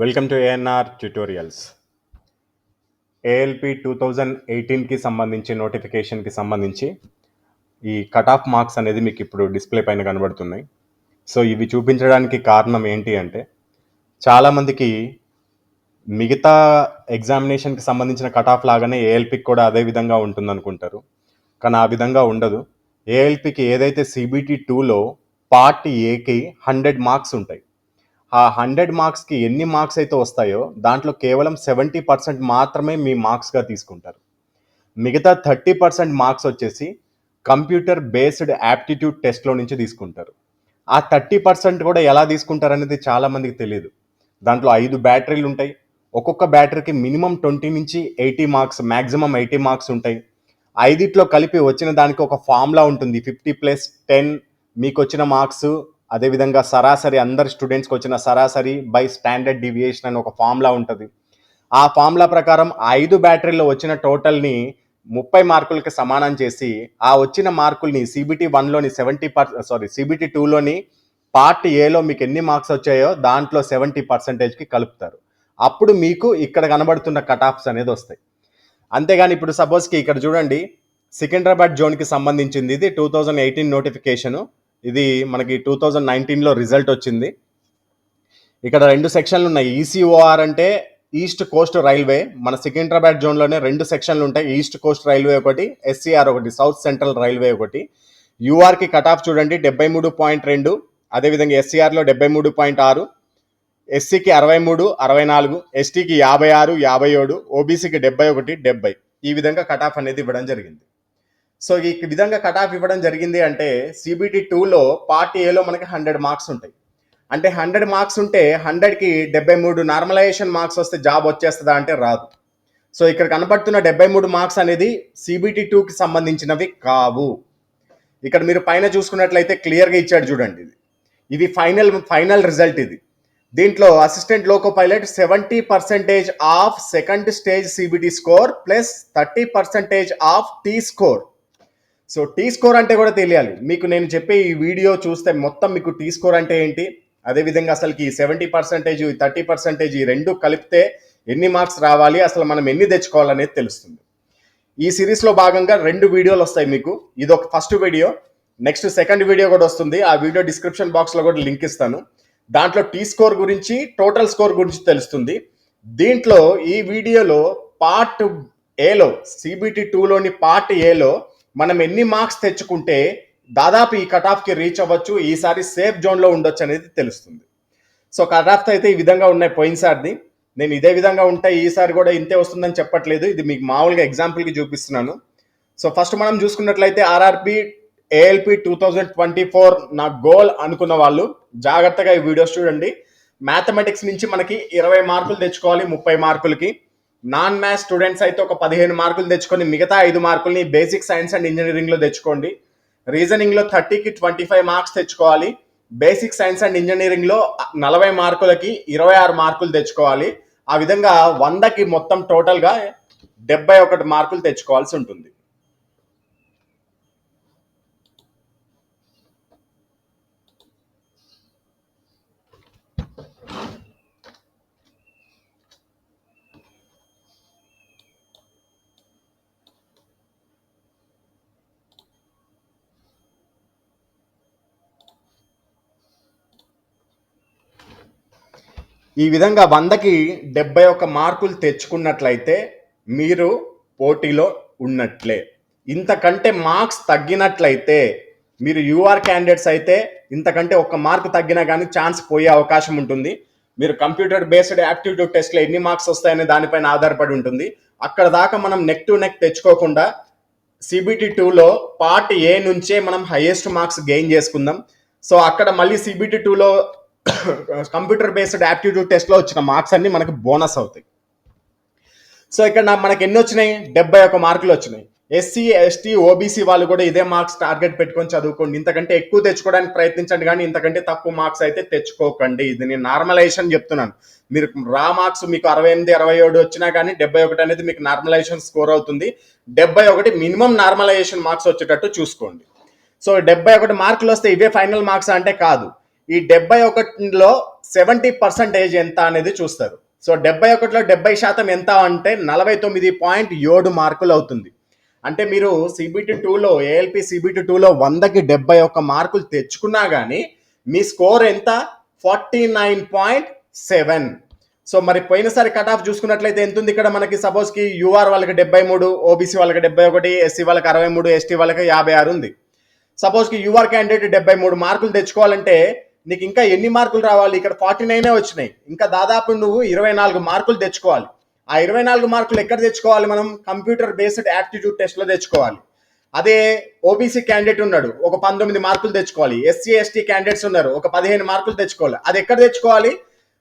Welcome to ANR tutorials. ALP two thousand ఎయిటీన్కి సంబంధించి నోటిఫికేషన్కి సంబంధించి ఈ కట్ ఆఫ్ మార్క్స్ అనేది మీకు ఇప్పుడు డిస్ప్లే పైన కనబడుతున్నాయి. సో ఇవి చూపించడానికి కారణం ఏంటి అంటే చాలామందికి మిగతా ఎగ్జామినేషన్కి సంబంధించిన కట్ ఆఫ్ లాగానే ఏఎల్పికి కూడా అదే విధంగా ఉంటుందనుకుంటారు. కానీ ఆ విధంగా ఉండదు. ఏఎల్పికి ఏదైతే సిబిటి టూలో పార్ట్ ఏకి హండ్రెడ్ మార్క్స్ ఉంటాయి. ఆ హండ్రెడ్ మార్క్స్కి ఎన్ని మార్క్స్ అయితే వస్తాయో దాంట్లో కేవలం సెవెంటీ పర్సెంట్ మాత్రమే మీ మార్క్స్గా తీసుకుంటారు. మిగతా థర్టీ పర్సెంట్ మార్క్స్ వచ్చేసి కంప్యూటర్ బేస్డ్ యాప్టిట్యూడ్ టెస్ట్లో నుంచి తీసుకుంటారు. ఆ థర్టీ పర్సెంట్ కూడా ఎలా తీసుకుంటారు అనేది చాలామందికి తెలియదు. దాంట్లో ఐదు బ్యాటరీలు ఉంటాయి. ఒక్కొక్క బ్యాటరీకి మినిమం ట్వంటీ నుంచి eighty marks maximum eighty marks ఉంటాయి. ఐదిట్లో కలిపి వచ్చిన దానికి ఒక ఫార్ములా ఉంటుంది. ఫిఫ్టీ ప్లస్ టెన్ మీకు వచ్చిన మార్క్స్ అదేవిధంగా సరాసరి అందరి స్టూడెంట్స్కి వచ్చిన సరాసరి బై స్టాండర్డ్ డివియేషన్ అని ఒక ఫార్ములా ఉంటుంది. ఆ ఫార్ములా ప్రకారం ఆ ఐదు బ్యాటరీలో వచ్చిన టోటల్ని ముప్పై మార్కులకి సమానం చేసి ఆ వచ్చిన మార్కుల్ని సిబిటి వన్లోని సెవెంటీ పర్ సారీ సిబిటి టూలోని పార్ట్ ఏలో మీకు ఎన్ని మార్క్స్ వచ్చాయో దాంట్లో సెవెంటీ పర్సెంటేజ్కి కలుపుతారు. అప్పుడు మీకు ఇక్కడ కనబడుతున్న కట్ ఆఫ్స్ అనేది వస్తాయి. అంతేగాని ఇప్పుడు సపోజ్కి ఇక్కడ చూడండి సికింద్రాబాద్ జోన్కి సంబంధించింది ఇది టూ థౌజండ్ ఎయిటీన్ నోటిఫికేషను ఇది మనకి టూ థౌజండ్ నైన్టీన్లో రిజల్ట్ వచ్చింది. ఇక్కడ రెండు సెక్షన్లు ఉన్నాయి. ఈసీఓఆర్ అంటే ఈస్ట్ కోస్ట్ రైల్వే మన సికింద్రాబాద్ జోన్లోనే రెండు సెక్షన్లు ఉంటాయి. ఈస్ట్ కోస్ట్ రైల్వే ఒకటి ఎస్సీఆర్ ఒకటి సౌత్ సెంట్రల్ రైల్వే ఒకటి. యూఆర్కి కట్ ఆఫ్ చూడండి డెబ్బై మూడు పాయింట్ రెండు. అదేవిధంగా ఎస్సీఆర్లో డెబ్బై మూడు పాయింట్ ఆరు. ఎస్సీకి అరవై మూడు అరవై నాలుగు. ఎస్టీకి యాభై ఆరు యాభై ఏడు. ఓబీసీకి డెబ్బై ఒకటి డెబ్బై. ఈ విధంగా కట్ ఆఫ్ అనేది ఇవ్వడం జరిగింది. సో ఈ విధంగా కటాఫ్ ఇవ్వడం జరిగింది అంటే సిబిటి టూలో పార్ట్ ఏలో మనకి హండ్రెడ్ మార్క్స్ ఉంటాయి. అంటే హండ్రెడ్ మార్క్స్ ఉంటే హండ్రెడ్కి డెబ్బై మూడు నార్మలైజేషన్ మార్క్స్ వస్తే జాబ్ వచ్చేస్తుందా అంటే రాదు. సో ఇక్కడ కనపడుతున్న డెబ్బై మూడు మార్క్స్ అనేది సిబిటి టూకి సంబంధించినవి కావు. ఇక్కడ మీరు పైన చూసుకున్నట్లయితే క్లియర్గా ఇచ్చాడు చూడండి ఇది. ఇది ఫైనల్ ఫైనల్ రిజల్ట్ ఇది. దీంట్లో assistant loco pilot seventy percentage of second stage CBT score plus thirty percentage of T score so T score అంటే కూడా తెలియాలి. మీకు నేను చెప్పే ఈ వీడియో చూస్తే మొత్తం మీకు టీ స్కోర్ అంటే ఏంటి? అదేవిధంగా అసలుకి సెవెంటీ పర్సెంటేజ్ థర్టీ పర్సెంటేజ్ ఈ రెండు కలిపితే ఎన్ని మార్క్స్ రావాలి? అసలు మనం ఎన్ని తెచ్చుకోవాలనేది తెలుస్తుంది. ఈ సిరీస్లో భాగంగా రెండు వీడియోలు వస్తాయి మీకు. ఇది ఒక first video. Next second video కూడా వస్తుంది. ఆ వీడియో డిస్క్రిప్షన్ బాక్స్లో కూడా లింక్ ఇస్తాను. దాంట్లో టీ స్కోర్ గురించి టోటల్ స్కోర్ గురించి తెలుస్తుంది. దీంట్లో ఈ వీడియోలో పార్ట్ ఏలో సిబిటి టూలోని పార్ట్ ఏలో మనం ఎన్ని మార్క్స్ తెచ్చుకుంటే దాదాపు ఈ కట్ ఆఫ్కి రీచ్ అవ్వచ్చు ఈసారి సేఫ్ జోన్లో ఉండొచ్చు అనేది తెలుస్తుంది. సో కట్ ఆఫ్ అయితే ఈ విధంగా ఉన్నాయి పోయినసారిది. నేను ఇదే విధంగా ఉంటాయి ఈసారి కూడా ఇంతే వస్తుందని చెప్పట్లేదు. ఇది మీకు మామూలుగా ఎగ్జాంపుల్కి చూపిస్తున్నాను. సో ఫస్ట్ మనం చూసుకున్నట్లయితే RRB ALP two thousand twenty four నా గోల్ అనుకున్న వాళ్ళు జాగ్రత్తగా ఈ వీడియోస్ చూడండి. మ్యాథమెటిక్స్ నుంచి మనకి ఇరవై మార్కులు తెచ్చుకోవాలి ముప్పై మార్కులకి. నాన్ మ్యాథ్స్ స్టూడెంట్స్ అయితే ఒక పదిహేను మార్కులు తెచ్చుకొని మిగతా ఐదు మార్కుల్ని బేసిక్ సైన్స్ అండ్ ఇంజనీరింగ్లో తెచ్చుకోండి. రీజనింగ్లో థర్టీకి ట్వంటీ ఫైవ్ మార్క్స్ తెచ్చుకోవాలి. బేసిక్ సైన్స్ అండ్ ఇంజనీరింగ్లో నలభై మార్కులకి ఇరవై ఆరు మార్కులు తెచ్చుకోవాలి. ఆ విధంగా వందకి మొత్తం టోటల్గా డెబ్బై ఒకటి మార్కులు తెచ్చుకోవాల్సి ఉంటుంది. ఈ విధంగా వందకి డెబ్బై ఒక్క మార్కులు తెచ్చుకున్నట్లయితే మీరు పోటీలో ఉన్నట్లే. ఇంతకంటే మార్క్స్ తగ్గినట్లయితే మీరు యూఆర్ క్యాండిడేట్స్ అయితే ఇంతకంటే ఒక్క మార్క్ తగ్గినా కానీ ఛాన్స్ పోయే అవకాశం ఉంటుంది. మీరు కంప్యూటర్ బేస్డ్ యాప్టిట్యూడ్ టెస్ట్లో ఎన్ని మార్క్స్ వస్తాయనే దానిపైన ఆధారపడి ఉంటుంది. అక్కడ దాకా మనం నెక్ టు నెక్ తెచ్చుకోకుండా సిబిటి టూలో పార్ట్ ఏ నుంచే మనం హైయెస్ట్ మార్క్స్ గెయిన్ చేసుకుందాం. సో అక్కడ మళ్ళీ సిబిటి టూలో కంప్యూటర్ బేస్డ్ యాప్టిట్యూడ్ టెస్ట్లో వచ్చిన మార్క్స్ అన్ని మనకి బోనస్ అవుతాయి. సో ఇక్కడ మనకి ఎన్ని వచ్చినాయి? డెబ్బై ఒక మార్కులు వచ్చినాయి. ఎస్సీ ఎస్టీ ఓబీసీ వాళ్ళు కూడా ఇదే మార్క్స్ టార్గెట్ పెట్టుకొని చదువుకోండి. ఇంతకంటే ఎక్కువ తెచ్చుకోవడానికి ప్రయత్నించండి కానీ ఇంతకంటే తక్కువ మార్క్స్ అయితే తెచ్చుకోకండి. ఇది నేను నార్మలైజేషన్ చెప్తున్నాను. మీరు రా మార్క్స్ మీకు అరవై ఎనిమిది అరవై ఏడు వచ్చినా కానీ డెబ్బై ఒకటి అనేది మీకు నార్మలైజేషన్ స్కోర్ అవుతుంది. డెబ్బై ఒకటి మినిమం నార్మలైజేషన్ మార్క్స్ వచ్చేటట్టు చూసుకోండి. సో డెబ్బై ఒకటి మార్కులు వస్తే ఇవే ఫైనల్ మార్క్స్ అంటే కాదు. ఈ డెబ్బై ఒకటిలో సెవెంటీ పర్సెంటేజ్ ఎంత అనేది చూస్తారు. సో డెబ్బై ఒకటిలో డెబ్బై శాతం ఎంత అంటే నలభై తొమ్మిది పాయింట్ ఏడు మార్కులు అవుతుంది. అంటే మీరు సిబిటి టూలో ఏఎల్పి సిబిటి టూలో వందకి డెబ్బై ఒక్క మార్కులు తెచ్చుకున్నా కానీ మీ స్కోర్ ఎంత? Forty nine point seven. So మరి పోయినసారి కట్ ఆఫ్ చూసుకున్నట్లయితే ఎంత ఉంది ఇక్కడ మనకి? సపోజ్కి యూఆర్ వాళ్ళకి డెబ్బై మూడు ఓబీసీ వాళ్ళకి డెబ్బై ఒకటి ఎస్సీ వాళ్ళకి అరవై మూడు ఎస్టీ వాళ్ళకి యాభై ఆరు ఉంది. సపోజ్కి యూఆర్ క్యాండిడేట్ డెబ్బై మూడు మార్కులు తెచ్చుకోవాలంటే నీకు ఇంకా ఎన్ని మార్కులు రావాలి? ఇక్కడ ఫార్టీ నైనే వచ్చినాయి. ఇంకా దాదాపు నువ్వు ఇరవై నాలుగు మార్కులు తెచ్చుకోవాలి. ఆ ఇరవై నాలుగు మార్కులు ఎక్కడ తెచ్చుకోవాలి మనం? కంప్యూటర్ బేస్డ్ యాప్టిట్యూడ్ టెస్ట్లో తెచ్చుకోవాలి. అదే ఓబీసీ క్యాండిడేట్ ఉన్నాడు. ఒక పంతొమ్మిది మార్కులు తెచ్చుకోవాలి. ఎస్సీ ఎస్టీ క్యాండిడేట్స్ ఉన్నారు. ఒక పదిహేను మార్కులు తెచ్చుకోవాలి. అది ఎక్కడ తెచ్చుకోవాలి?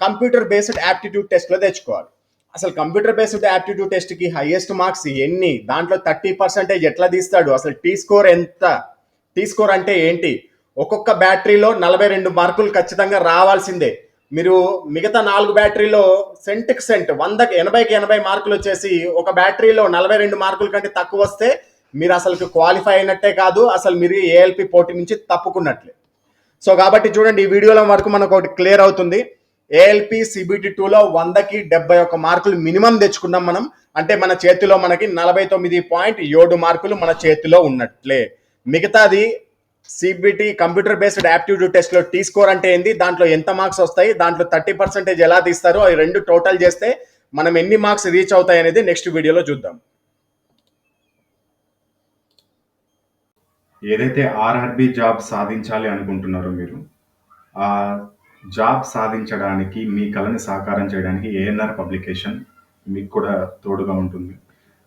కంప్యూటర్ బేస్డ్ యాప్టిట్యూడ్ టెస్ట్లో తెచ్చుకోవాలి. అసలు కంప్యూటర్ బేస్డ్ యాప్టిట్యూడ్ టెస్ట్కి హైయెస్ట్ మార్క్స్ ఎన్ని? దాంట్లో థర్టీ పర్సెంటేజ్ ఎట్లా తీస్తాడు? అసలు టీ స్కోర్ ఎంత? టీ స్కోర్ అంటే ఏంటి? ఒక్కొక్క బ్యాటరీలో నలభై రెండు మార్కులు ఖచ్చితంగా రావాల్సిందే. మీరు మిగతా నాలుగు బ్యాటరీలో సెంట్కి సెంట్ వందకి ఎనభైకి ఎనభై మార్కులు వచ్చేసి ఒక బ్యాటరీలో నలభై రెండు మార్కుల కంటే తక్కువ వస్తే మీరు అసలు క్వాలిఫై అయినట్టే కాదు అసలు మీరు ఏఎల్పి పోటీ నుంచి తప్పుకున్నట్లే. సో కాబట్టి చూడండి ఈ వీడియోల వరకు మనకు ఒకటి క్లియర్ అవుతుంది. ఏఎల్పి సిబిటి టూలో వందకి డెబ్బై ఒక్క మార్కులు మినిమం తెచ్చుకున్నాం మనం. అంటే మన చేతిలో మనకి నలభై తొమ్మిది పాయింట్ ఏడు మార్కులు మన చేతిలో ఉన్నట్లే. మిగతాది సిబిటి కంప్యూటర్ బేస్డ్ యాప్టిట్యూడ్ టెస్ట్లో టీ స్కోర్ అంటే ఏంది? దాంట్లో ఎంత మార్క్స్ వస్తాయి? దాంట్లో థర్టీ పర్సెంటేజ్ ఎలా తీస్తారు అవి రెండు టోటల్ చేస్తే మనం ఎన్ని మార్క్స్ రీచ్ అవుతాయి అనేది నెక్స్ట్ వీడియోలో చూద్దాం. ఏదైతే ఆర్ఆర్బి జాబ్ సాధించాలి అనుకుంటున్నారో మీరు ఆ జాబ్ సాధించడానికి మీ కళని సాకారం చేయడానికి ఏఎన్ఆర్ పబ్లికేషన్ మీకు కూడా తోడుగా ఉంటుంది.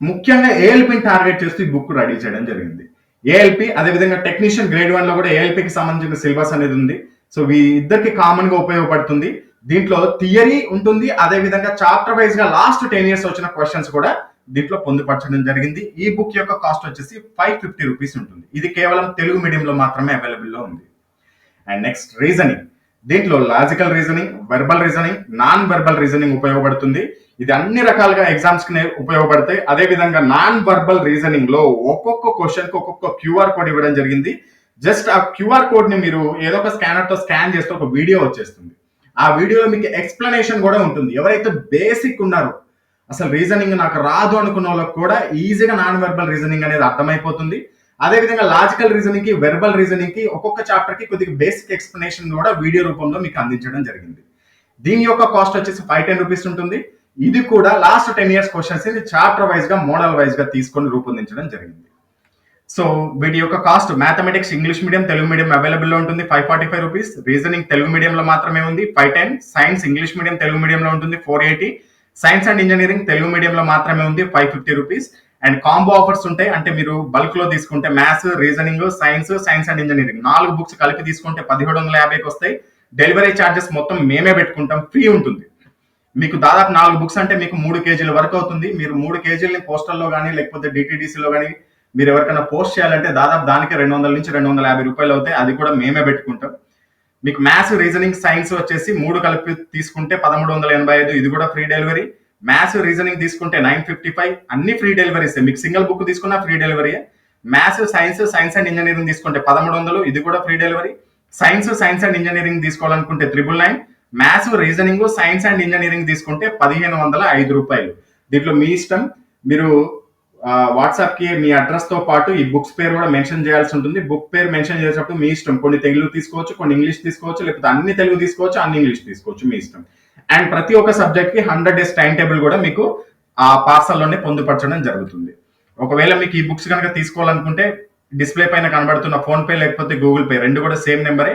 ముఖ్యంగా ఏఎల్పిని టార్గెట్ చేస్తూ ఈ బుక్ రెడీ చేయడం జరిగింది. ఏఎల్పి అదేవిధంగా టెక్నీషియన్ గ్రేడ్ వన్లో కూడా ఏఎల్పికి సంబంధించిన సిలబస్ అనేది ఉంది. సో ఈ ఇద్దరికి కామన్గా ఉపయోగపడుతుంది. దీంట్లో థియరీ ఉంటుంది. అదే విధంగా చాప్టర్ వైజ్గా లాస్ట్ టెన్ ఇయర్స్ వచ్చిన క్వశ్చన్స్ కూడా దీంట్లో పొందుపరచడం జరిగింది. ఈ బుక్ యొక్క కాస్ట్ వచ్చేసి ఫైవ్ ఫిఫ్టీ రూపీస్ ఉంటుంది. ఇది కేవలం తెలుగు మీడియంలో మాత్రమే అవైలబుల్లో ఉంది. అండ్ నెక్స్ట్ రీజనింగ్ దీంట్లో logical reasoning verbal reasoning non verbal reasoning ఉపయోగపడుతుంది. ఇది అన్ని రకాలుగా ఎగ్జామ్స్కి ఉపయోగపడతాయి. అదే విధంగా నాన్ వర్బల్ రీజనింగ్లో ఒక్కొక్క క్వశ్చన్కి ఒక్కొక్క క్యూఆర్ కోడ్ ఇవ్వడం జరిగింది. జస్ట్ ఆ క్యూఆర్ కోడ్ని మీరు ఏదో ఒక స్కానర్తో స్కాన్ చేస్తే ఒక వీడియో వచ్చేస్తుంది. ఆ వీడియోలో మీకు ఎక్స్ప్లెనేషన్ కూడా ఉంటుంది. ఎవరైతే బేసిక్ ఉన్నారో అసలు రీజనింగ్ నాకు రాదు అనుకున్న వాళ్ళకి కూడా ఈజీగా నాన్ వెర్బల్ రీజనింగ్ అనేది అర్థమైపోతుంది. అదే విధంగా లాజికల్ రీజనింగ్కి వెర్బల్ రీజనింగ్కి ఒక్కొక్క చాప్టర్కి కొద్దిగా బేసిక్ ఎక్స్ప్లెనేషన్ కూడా వీడియో రూపంలో మీకు అందించడం జరిగింది. దీని యొక్క కాస్ట్ వచ్చేసి ఫైవ్ టెన్ రూపీస్ ఉంటుంది. ఇది కూడా లాస్ట్ టెన్ ఇయర్స్ క్వశ్చన్స్ ఇది చాప్టర్ వైజ్గా మోడల్ వైజ్గా తీసుకొని రూపొందించడం జరిగింది. సో వీటి యొక్క cost mathematics English medium Telugu medium అవైలబుల్లో ఉంటుంది. Five forty five rupees reasoning Telugu మీడియంలో మాత్రమే ఉంది. Five ten science English medium Telugu మీడియంలో ఉంటుంది. Four eighty science and engineering Telugu మీడియంలో మాత్రమే ఉంది. Five fifty rupees and combo offers ఉంటాయి. అంటే మీరు బల్క్లో తీసుకుంటే maths reasoning science science and engineering నాలుగు బుక్స్ కలిపి తీసుకుంటే పదిహేడు వందల యాభైకి వస్తాయి. డెలివరీ ఛార్జెస్ మొత్తం మేమే పెట్టుకుంటాం. ఫ్రీ ఉంటుంది. మీకు దాదాపు నాలుగు బుక్స్ అంటే మీకు మూడు కేజీల వరకు అవుతుంది. మీరు మూడు కేజీలని పోస్టల్లో కానీ లేకపోతే డిటీడీసీలో కానీ మీరు ఎవరికైనా పోస్ట్ చేయాలంటే దాదాపు దానికి రెండు వందల నుంచి రెండు వందల యాభై రూపాయలు అవుతాయి. అది కూడా మేమే పెట్టుకుంటాం. మీకు మ్యాథ్స్ రీజనింగ్ సైన్స్ వచ్చేసి మూడు కలిపి తీసుకుంటే పదమూడు వందల ఎనభై ఐదు ఇది కూడా ఫ్రీ డెలివరీ మ్యాథ్స్ రీజనింగ్ తీసుకుంటే నైన్ ఫిఫ్టీ ఫైవ్ అన్ని ఫ్రీ డెలివరీస్ మీకు సింగిల్ బుక్ తీసుకున్నా free delivery maths science science and engineering తీసుకుంటే పదమూడు వందలు ఇది కూడా free delivery science science and engineering తీసుకోవాలనుకుంటే triple nine maths reasoning science and engineering తీసుకుంటే పదిహేను వందల ఐదు రూపాయలు. దీంట్లో మీ ఇష్టం. మీరు వాట్సాప్కి మీ అడ్రస్తో పాటు ఈ బుక్స్ పేరు కూడా మెన్షన్ చేయాల్సి ఉంటుంది. బుక్ పేరు మెన్షన్ చేసేటప్పుడు మీ ఇష్టం. కొన్ని తెలుగు తీసుకోవచ్చు కొన్ని ఇంగ్లీష్ తీసుకోవచ్చు లేకపోతే అన్ని తెలుగు తీసుకోవచ్చు అన్ని ఇంగ్లీష్ తీసుకోవచ్చు మీ ఇష్టం. అండ్ ప్రతి ఒక్క సబ్జెక్ట్కి హండ్రెడ్ డేస్ టైం టేబుల్ కూడా మీకు ఆ పార్సల్లోనే పొందుపరచడం జరుగుతుంది. ఒకవేళ మీకు ఈ బుక్స్ కనుక తీసుకోవాలనుకుంటే డిస్ప్లే పైన కనబడుతున్న ఫోన్ పే లేకపోతే గూగుల్ పే రెండు కూడా సేమ్ నెంబరే